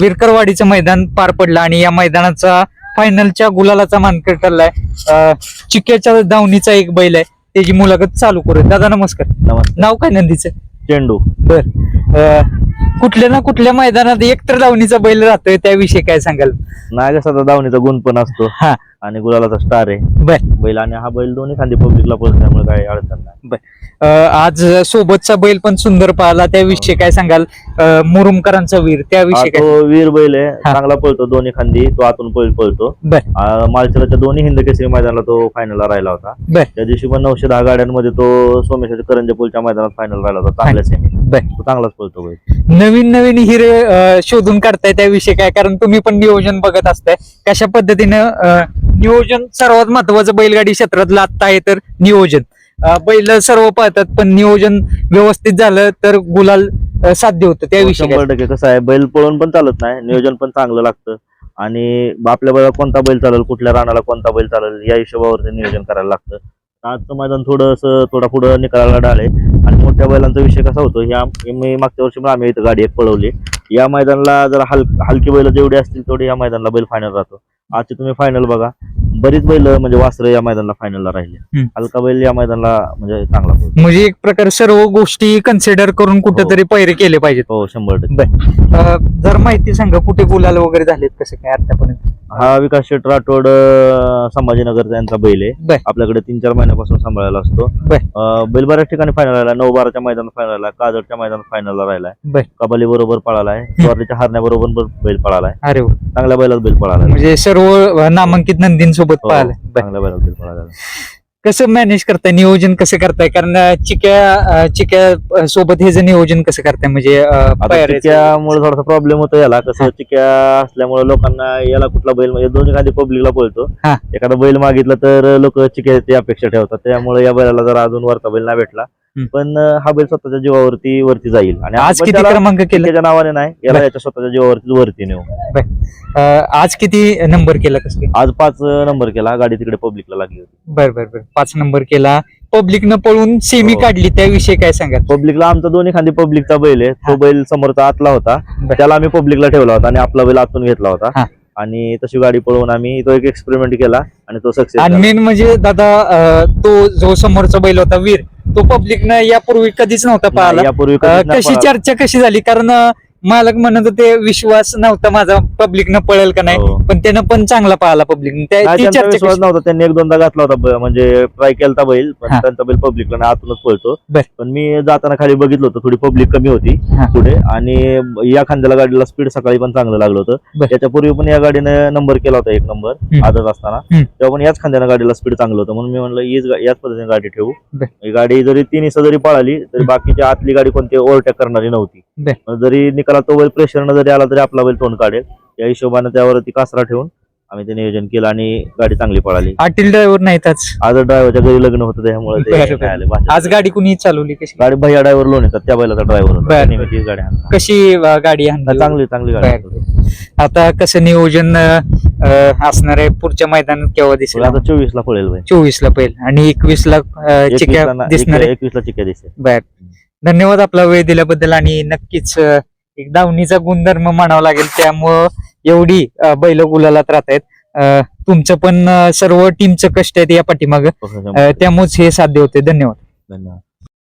विरकरवाडीचं मैदान पार पडलं आणि या मैदानाचा फायनलच्या गुलालाचा मानकर ठरलाय. चिक्याच्या दावणीचा एक बैल आहे. त्याची मुलाखत चालू करू दादा नमस्कार. नाव काय नंदीचं? चेंडू. बर. कुठल्या ना कुठल्या मैदानात एक तर दावणीचा बैल राहतोय त्याविषयी काय सांगाल? नाही कसा दावणीचा गुण पण असतो. हा. आणि गुलालाचा स्टार आहे. बर. बैल आणि हा बैल दोन्ही खांदी पब्लिकला पळतो त्यामुळे काही अडचण नाही. अं, आज सोबतचा बैल पण सुंदर पाहिला. त्याविषयी काय सांगाल? अं, मुरुमकरांचा वीर हा त्याविषयी काय? तो वीर बैल आहे. हा. चांगला पळतो दोन्ही खांदी. तो आतून पळ पळतो. बर. आ, मालशिराच्या दोन्ही हिंद केसरी मैदानाला तो फायनलला राहिला होता. बर. त्या दिवशी पण नऊशे दहा गाड्यांमध्ये तो सोमेश्वर करंजपूलच्या मैदानात फायनल राहिला होता. चांगल्या सेमी तो चांगलाच पळतो बैल नवीन नवीन हिरे अं, शोधून काढताय त्याविषयी काय? कारण तुम्ही पण नियोजन बघत असताय. कशा पद्धतीनं अं, नियोजन सर्वात महत्वाचं बैलगाडी क्षेत्रातलं आत्ता आहे तर नियोजन. अं, बैल सर्व पाहतात पण नियोजन व्यवस्थित झालं तर गुलाल अं, साध्य होतं त्याविषयी काय? शंभर टक्के. कसं आहे बैल पळून पण चालत नाही. नियोजन पण चांगलं लागतं. आणि आपल्या बैला कोणता बैल चालेल कुठल्या रानाला कोणता बैल चालेल या हिशोबावरती नियोजन करायला लागतं. आजचं मैदान थोडंसं थोडा पुढं निकालाला डाळ आहे. आणि मोठ्या बैलांचा विषय कसा होतो ह्या मी मागच्या वर्षी पण आम्ही इथं गाडी एक पळवली. या मैदानाला जर हल हलकी बैल जेवढी असतील तेवढी या मैदानाला बैल फायनल राहतो. आजची तुम्ही फायनल बघा. बरीच बैल म्हणजे वासरं या मैदानाला फायनलला राहिले. हम्म. हलका बैल या मैदानाला म्हणजे चांगला पळतो. म्हणजे एक प्रकारे सर्व गोष्टी कन्सिडर करून कुठेतरी पैरे केले पाहिजेत. हो शंभर टक्के. अं, जर माहिती सांगा कुठे गुलाल वगैरे झालेत कसं काय आतापर्यंत हा विकास शेठ राठोड अं, संभाजीनगरचा यांचा बैल आहे. आपल्याकडे तीन चार महिन्यापासून सांभाळायला असतो. बर. अं, बैल बऱ्याच ठिकाणी फायनल राहिला. नऊ बाराच्या मैदानात फायनल राहिला काजडच्या मैदानात फायनलला राहिलाय बर. कबाली बरोबर पळालाय स्वारलीच्या हरण्याबरोबर बैल पळालाय अरे वा. चांगल्या बैलात बैल पळालाय म्हणजे सर्व नामांकित नंदींसोबत हो, पाहिलं बर. चांगल्या बैलात बैल पळालाय कसं मॅनेज करताय? नियोजन कसं करताय? कारण अं, चिक्या अं, चिक्या अं, सोबत हे जे नियोजन कसं करताय? म्हणजे अं, आता पायऱ्याचं- चिक्यामुळे थोडासा प्रॉब्लेम होतो याला. कसं चिक्या असल्यामुळे लोकांना याला कुठला बैल म्हणजे दोन्ही खाली पब्लिकला पळतो हा. एखादा बैल मागितला तर लोक चिक्याची अपेक्षा ठेवतात. त्यामुळे या बैलाला जरा अजून वरचा बैल नाही भेटला. पण हा बैल स्वतःच्या जीवावरती वरती जाईल. आणि आज किती क्रमांक केला? चिक्याच्या नावाने नाही याला. याच्या स्वतःच्या जीवावरती वरती नेऊ. अं, आज किती नंबर केला कसं? आज पाच नंबर केला. गाडी तिकडे पब्लिकला लागली होती. बर बर बर. पाच नंबर केला. पब्लिकनं पळून सेमी हो. काढली. त्याविषयी काय सांगाल? पब्लिकला आमचा दोन्ही खांदी पब्लिकचा बैल आहे. तो बैल समोरचा आतला होता. बर. त्याला आम्ही पब्लिकला ठेवला होता आणि आपला बैल आतून घेतला हा. होता आणि तशी गाडी पळवून आम्ही तो एक एक्सपेरिमेंट केला आणि तो आणि सक्सेस मेन म्हणजे दादा अं, तो जो समोरचा बैल होता वीर तो पब्लिकनं यापूर्वी कधीच नव्हता पाहिला यापूर्वी अं, कधीच नाही कशी. चर्चा कशी झाली कारण अं, मालक म्हणत होते विश्वास नव्हता माझा पब्लिकनं पळेल का नाही हो. पण त्यानं पण चांगला पाहिला पब्लिक नाही, त्यांचा विश्वास नव्हता त्यांनी एक दोनदा घातला होता ब- म्हणजे ट्राय केलता बैल पण हा. त्यांचा बैल पब्लिकला नाही आतूनच पळतो बर. पण मी जाताना खाली बघितलं होतं थोडी पब्लिक कमी होती हा. पुढे आणि या खांद्याला गाडीला स्पीड सकाळी पण चांगलं लागलं होतं बर. त्याच्यापूर्वी पण या गाडीने नंबर केला होता एक नंबर हम्म. आदत असताना हम्म. तेव्हा पण याच खांद्यानं गाडीला स्पीड चांगलं होतं म्हणून मी म्हणलं हीच गा- याच पद्धतीने गाडी ठेवू बर. ही गाडी जरी तीन हिस्सा जरी पळाली तरी बाकीची आतली गाडी कोणती ओव्हरटेक करणारी नव्हती बर. जरी निकाला तो बैल प्रेशरनं जरी आला तरी आपला बैल तोंड काढेल. या हिशोबाने त्यावरती कासरा ठेवून आम्ही ते नियोजन केलं आणि गाडी चांगली पळाली. आटील ड्रायव्हर नाहीत आज आज ड्रायव्हरच्या घरी लग्न होतं त्यामुळे ते बरं, नाही बरं. आले. बाकी- आज गाडी कुणी चालवली कशी? गाडी भैया ड्रायव्हर लोन येतात त्या बैलाचा ड्रायव्हर बरं, गाडी. कशी अं, गाडी आणली? चांगली चांगली गाडी बरं. आता कसं नियोजन अं, असणार आहे पुढच्या मैदानात केव्हा दिसेल? आता चोवीस ला पळेल चोवीस ला पहिल आणि एकवीस ला अं, चिक्या दिसणार आहे? एकवीस ला चिक्या दिसते बर. धन्यवाद आपला वेळ दिल्याबद्दल आणि नक्कीच अं, एक दावणीचा गुणधर्म मानावा लागेल. त्यामुळं एवढी बैल गुलालात राहत आहेत तुमचं पण सर्व टीमचं कष्ट आहेत या पाठीमागं. अं, त्यामुळेच हे साध्य होते धन्यवाद. धन्यवाद.